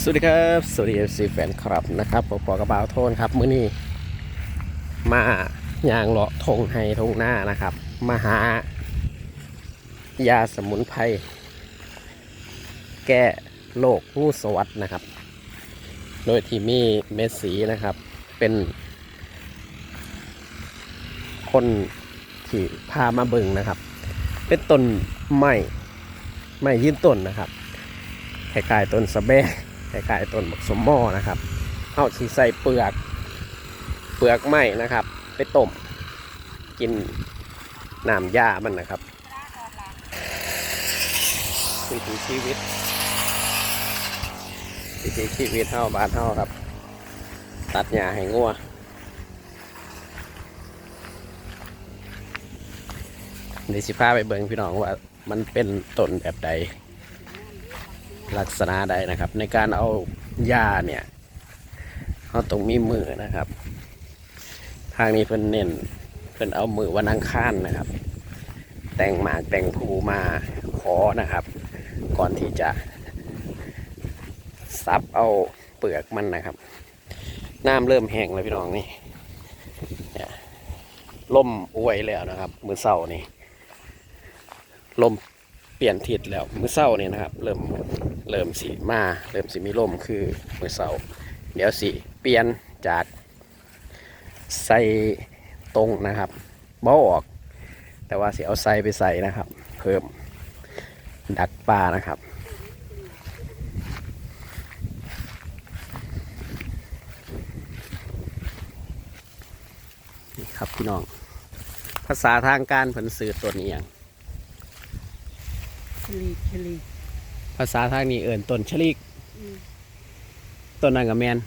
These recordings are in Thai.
สวัสดีครับสวัสดีเอฟซีแฟนคลับนะครับผมปอกระบาวโทนครับมื้อนี้มายางเลาะทงไฮทงหน้านะครับมาหายาสมุนไพรแก้โรคงูสวัสดนะครับ โดยที่มีเมดสีนะครับ เป็นคนที่พามาบิ่งนะครับ เป็นต้นไม้ไม้ยืนต้นนะครับคล้ายๆต้นสะแบ งคล้ายๆต้นบักสมมอนะครับเอาสีใส่เปลือกเปลือกไม้นะครับ ไปต้มกินน้ำยามันนะครับวิถีชีวิตวิถีชีวิตเท่าบ้านเท่าครับ ตัดหญ้าให้งัวเดี๋ยวสิพาไปเบิ่งพี่น้องว่ามันเป็นต้นแบบใด ลักษณะใดนะครับ ในการเอาหญ้าเนี่ยเขาต้องมีมือนะครับ ทางนี้เพิ่นเน้นเพิ่นเอามือวันอังคารนะครับ แต่งหมากแต่งภูมาขอนะครับ ก่อนที่จะซับเอาเปลือกมันนะครับ น้ำเริ่มแห้งแล้วพี่น้องนี่ล่มอวยแล้วนะครับ มือเศร้านี่ล่ม ปลี่ยนทิศแล้วมือเศร้านี่นะครับเริ่มเริ่มสีมา เริ่มสีมีลมคือมือเสาเดี๋ยวสีเปลี่ยนจากใส่ตรงนะครับเบ้าออก แต่ว่าสีเอาใส่ไปใส่นะครับ เพิ่มดักปลานะครับนี่ครับพี่น้อง ภาษาทางการผลสื่อตัวนี้อย่าง ชลีชลีภาษาทางนี้เอิ่นต้นชะลิกอืมต้นนางกับแมน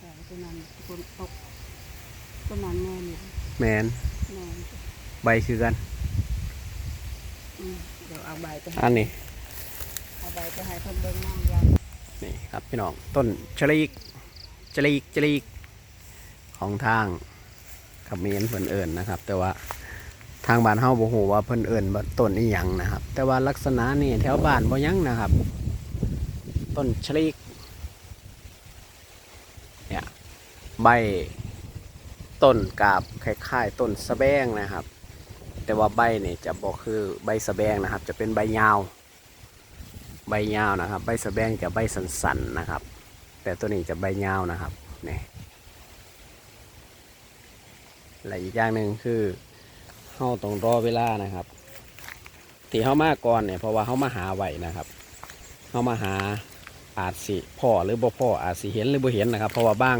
แต่ตัวนั้นคนตกตัวนั้นแม่นี่แมนแม่ใบคือกัน อืมเดี๋ยวเอาใบไปให้อันนี้เอาใบไปให้เพิ่นเบิ่งน้ำยานี่ครับพี่น้องต้นชะลีกชะลีกชะลีกของทางเขมรเพิ่นเอิญนะครับ แต่ว่า ทางบ้านเฮาบ่ฮู้ว่าเพิ่นเอิญว่าต้นอีหยังนะครับ แต่ว่าลักษณะนี่แถวบ้านบ่ยังนะครับ ต้นชลีกเนี่ยใบต้นกาบคล้ายๆต้นสะแบงนะครับ แต่ว่าใบนี่จะบ่คือใบสะแบงนะครับ จะเป็นใบยาว ใบยาวนะครับ ใบสะแบงจะใบสันๆนะครับ แต่ตัวนี้จะใบยาวนะครับนี่และอีกอย่างหนึ่งคือ เฮาต้องรอเวลานะครับที่เฮามาก่อนเนี่ยเพราะว่าเฮามาหาไหวนะครับเฮามาหาอาจสิพ่อหรือบ่พ่ออาจสิเห็นหรือบ่เห็นนะครับ เพราะว่าบาง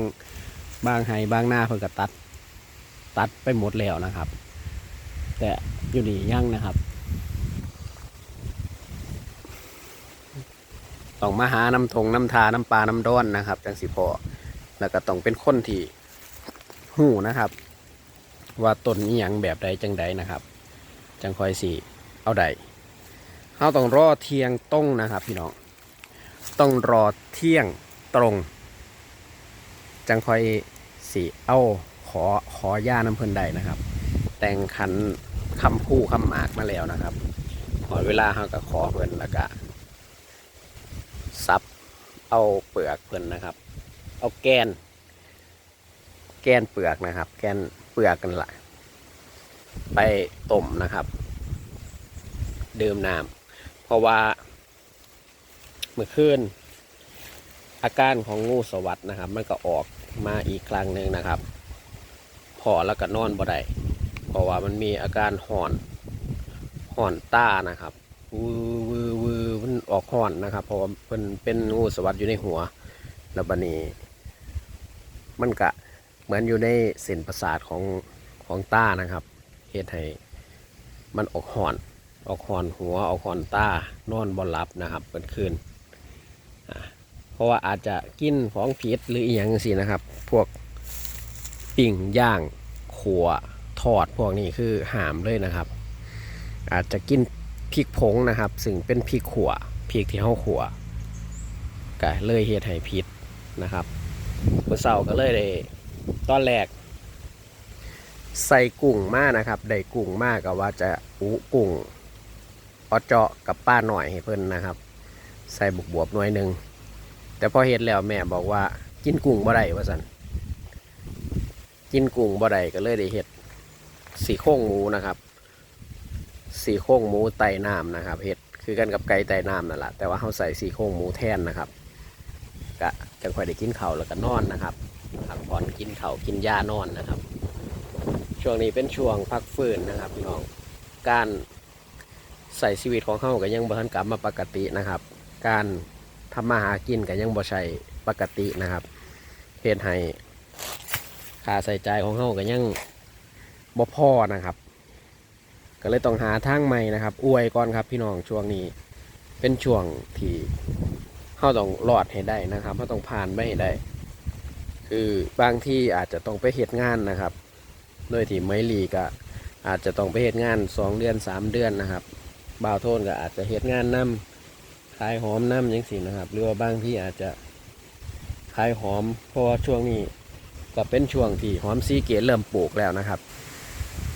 บางไห้บางหน้าเพิ่นก็ตัด ตัดไปหมดแล้วนะครับ แต่อยู่นี่ยังนะครับต้องมาหาน้ำทงน้ำทาน้ำปลาน้ำด้อนนะครับจังสิพอแล้วก็ต้องเป็นคนที่หูนะครับ ว่าต้นนี้ยังแบบใดจังใดนะครับ จังคอยสีเอาใดเราต้องรอเที่ยงตรงนะครับ พี่น้องต้องรอเที่ยงตรง จังคอยสีเอาขอขอย่าน้ำเพิ่นใดนะครับ แต่งขันคำพูคำหมากมาแล้วนะครับหอดเวลาเขาก็ขอเพิ่นแล้วก็ซับเอาเปลือกเพิ่นนะครับ เอาแกน แกนเปลือกนะครับ แกน เปลือกกันละไปต้มนะครับดื่มน้ำเพราะว่าเมื่อคืนอาการของงูสวัสดนะครับ มันก็ออกมาอีกครั้งหนึ่งนะครับ พอแล้วก็นอนบ่ได้เพราะว่ามันมีอาการห่อนห่อนตานะครับวือวือวือมันออกห่อนนะครับ เพราะว่าเป็นเป็นงูสวัสดอยู่ในหัว แล้วบันนี้ มันกะ เหมือนอยู่ในเส้นประสาทของของตานะครับเหตุให้มันออกห่อน ออกห่อนหัวออกห่อนตานอนบอหลับนะครับเป็นคืนเพราะว่าอาจจะกินของผิดหรืออีหยังสินะครับ พวกปิ่งย่างขัวทอดพวกนี้คือหามเลยนะครับ อาจจะกินพริกผงนะครับ ซึ่งเป็นพริกขัวพริกที่เฮาขัวก็เลยเฮ็ดให้ผิดนะครับเมื่อเช้าก็เลยได้ ตอนแรก ใส่กุ้งมากนะครับ ได้กุ้งมากก็ว่าจะอุกุ้งออเจาะกับป้าหน่อยให้เพิ่นนะครับ ใส่บุกบวบหน่อยหนึ่งแต่พอเฮ็ดแล้วแม่บอกว่า กินกุ้งบ่ได้ว่าซั่นกินกุ้งบ่ได้ก็เลยได้เฮ็ดสี่โครงหมูนะครับสี่โครงหมูไต่น้ำนะครับเฮ็ดคือกันกับไก่ไต่น้ำนั่นแหละแต่ว่าเขาใส่สี่โครงหมูแทนนะครับ ก็จังค่อยได้กินเข้าแล้วก็นอนนะครับ ก่อนกินเขากินหญ้านอนนะครับ ช่วงนี้เป็นช่วงพักฟื้นนะครับพี่น้องการใส่ชีวิตของเขาก็ยังบ่ทันกลับมาปกตินะครับ การทำมาหากินก็ยังบ่ใช่ปกตินะครับเหตุให้ค่าใส่ใจของเขาก็ยังบ่พอนะครับ ก็เลยต้องหาทางใหม่นะครับ อวยก่อนครับพี่น้องช่วงนี้เป็นช่วงที่เขาต้องรอดให้ได้นะครับเขาต้องผ่านไปให้ได้ คือบางที่อาจจะต้องไปเหตุงานนะครับ โดยที่ไม่หลีก็อาจจะต้องไปเหตุงานสองเดือนสามเดือนนะครับบ่าวโทนก็อาจจะเหตุงานนํขายหอมน้ำยังสินะครับ หรือว่าบางที่อาจจะขายหอม เพราะว่าช่วงนี้ก็เป็นช่วงที่หอมซีเกตเริ่มปลูกแล้วนะครับ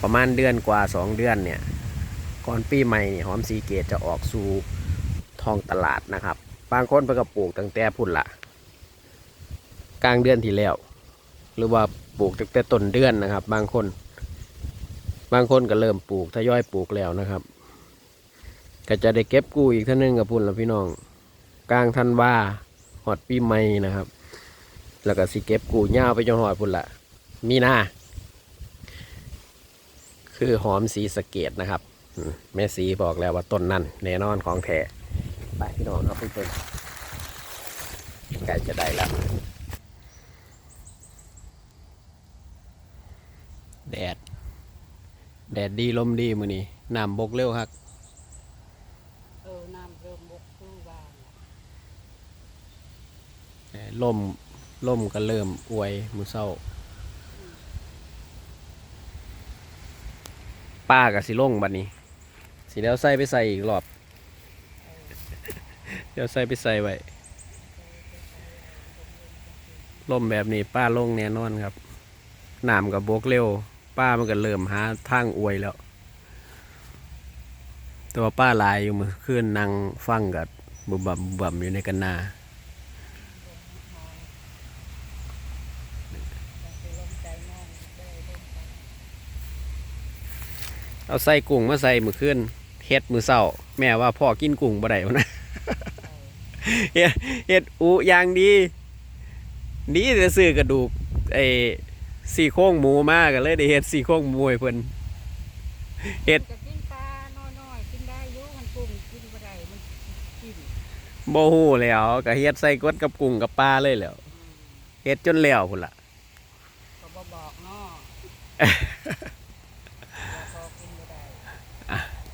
ประมาณเดือนกว่าสองเดือนเนี่ยก่อนปีใหม่นี่หอมซีเกตจะออกสู่ท้องตลาดนะครับ บางคนไปก็ปลูกตั้งแต่พุ่นละ กลางเดือนที่แล้ว หรือว่าปลูกตั้งแต่ต้นเดือนนะครับ บางคน บางคนก็เริ่มปลูกทยอยปลูกแล้วนะครับ ก็จะได้เก็บกู้อีกท่านึงกับพุ่นละพี่น้อง กลางธันวาหอดปีใหม่นะครับ แล้วก็สิเก็บกู้ยาวไปจนหอดพุ่นละมีนาคือหอมสีสเกตนะครับแม่สีบอกแล้วว่าต้นนั่นแน่นอนของแท้ไปพี่น้องเอาไปเพิ่งใกล้จะได้แล้ว แดด แดดดีลมดีมือนี้น้ำบกเร็วครับเออน้ำเริ่มบกคือว่าเอ่อลมลมก็เริ่มอวยมือเศร้าป้ากับสิลงบัดนี้ สิแล้วใส่ไปใส่อีกรอบเดี๋ยวใส่ไปใส่ไว้ลมแบบนี้ป้าลงแน่นอนครับน้ำกับบกเร็ว ป้ามันก็เริ่มหาทางอวยแล้ว แต่ว่าป้าลายอยู่มือคืนนั่งฟังกับบุบบับบับอยู่ในกันนาเอาใส่กุ้งมาใส่มือขึ้นเฮ็ดมือเศร้า แม่ว่าพ่อกินกุ้งบ่ได้วะนะเฮ็ดเฮ็ดอุอย่างดีดีจะซื้อกระดูกไอ ซี่โครงหมูมาก็เลยได้เฮ็ดซี่โครงหมูให้เพิ่นเฮ็ดจะกินปลาน้อยๆกินได้อยุ่มันกุ้งกินบ่ได้มันกินบ่ฮู้แล้วก็เฮ็ดใส่กดกับกุ้งกับปลาเลยแหล้วอืมเฮ็ดจนแล้วพุ่นล่ะก็บ่บอกเนาะว่าพอกินบ่ได้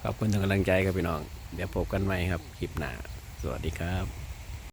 ขอบคุณทุกกำลังใจครับพี่น้อง เดี๋ยวพบกันใหม่ครับคลิปหน้าสวัสดีครับ